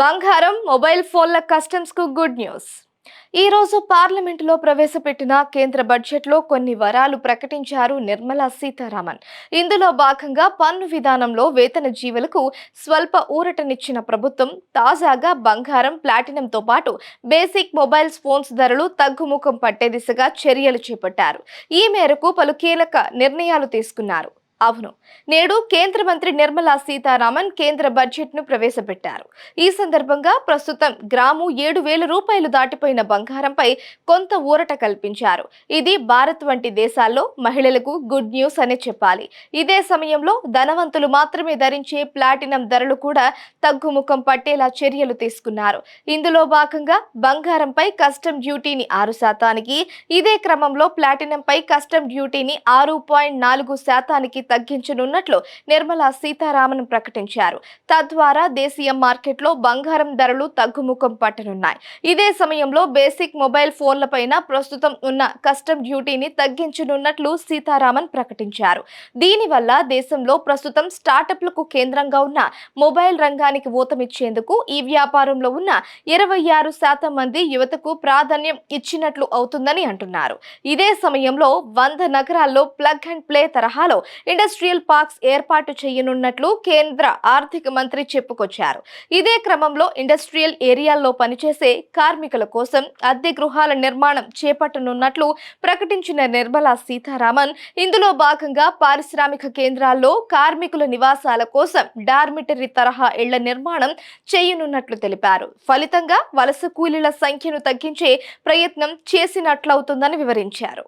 బంగారం మొబైల్ ఫోన్ల కస్టమ్స్కు good news. ఈ రోజు పార్లమెంటులో ప్రవేశపెట్టిన కేంద్ర బడ్జెట్లో కొన్ని వరాలు ప్రకటించారు నిర్మలా సీతారామన్. ఇందులో భాగంగా పన్ను విధానంలో వేతన జీవులకు స్వల్ప ఊరటనిచ్చిన ప్రభుత్వం తాజాగా బంగారం ప్లాటినంతో పాటు బేసిక్ మొబైల్ ఫోన్స్ ధరలు తగ్గుముఖం పట్టే దిశగా చర్యలు చేపట్టారు. ఈ మేరకు పలు కీలక నిర్ణయాలు తీసుకున్నారు. అవును. నేడు కేంద్ర మంత్రి నిర్మలా సీతారామన్ కేంద్ర బడ్జెట్ను ప్రవేశపెట్టారు. ఈ సందర్భంగా ప్రస్తుతం గ్రాము ఏడు వేల రూపాయలు దాటిపోయిన బంగారంపై కొంత ఊరట కల్పించారు. ఇది భారత్ వంటి దేశాల్లో మహిళలకు గుడ్ న్యూస్ అనే చెప్పాలి. ఇదే సమయంలో ధనవంతులు మాత్రమే ధరించే ప్లాటినం ధరలు కూడా తగ్గుముఖం పట్టేలా చర్యలు తీసుకున్నారు. ఇందులో భాగంగా బంగారంపై కస్టమ్ డ్యూటీని ఆరు శాతానికి ఇదే క్రమంలో ప్లాటినంపై కస్టమ్ డ్యూటీని ఆరు పాయింట్ నాలుగు శాతానికి తగ్గించనున్నట్లు నిర్మలా సీతారామన్ ప్రకటించారు. తద్వారా దేశీయ మార్కెట్లో బంగారం ధరలు తగ్గుముఖం పట్టనున్నాయి. ఇదే సమయంలో బేసిక్ మొబైల్ ఫోన్లపైన ప్రస్తుతం ఉన్న కస్టమ్ డ్యూటీని తగ్గించనున్నట్లు సీతారామన్ ప్రకటించారు. దీనివల్ల దేశంలో ప్రస్తుతం స్టార్టప్లకు కేంద్రంగా ఉన్న మొబైల్ రంగానికి ఊతమిచ్చేందుకు ఈ వ్యాపారంలో ఉన్న ఇరవై ఆరు శాతం మంది యువతకు ప్రాధాన్యం ఇచ్చినట్లు అవుతుందని అంటున్నారు. ఇదే సమయంలో వంద నగరాల్లో ప్లగ్ అండ్ ప్లే తరహాలో ఇండస్ట్రియల్ పార్క్స్ ఏర్పాటు చేయనున్నట్లు కేంద్ర ఆర్థిక మంత్రి చెప్పుకొచ్చారు. ఇదే క్రమంలో ఇండస్ట్రియల్ ఏరియాల్లో పనిచేసే కార్మికుల కోసం అద్దె గృహాల నిర్మాణం చేపట్టనున్నట్లు ప్రకటించిన నిర్మలా సీతారామన్ ఇందులో భాగంగా పారిశ్రామిక కేంద్రాల్లో కార్మికుల నివాసాల కోసం డార్మిటరీ తరహా ఇళ్ళ నిర్మాణం చేయనున్నట్లు తెలిపారు. ఫలితంగా వలస కూలీల సంఖ్యను తగ్గించే ప్రయత్నం చేసినట్లవుతుందని వివరించారు.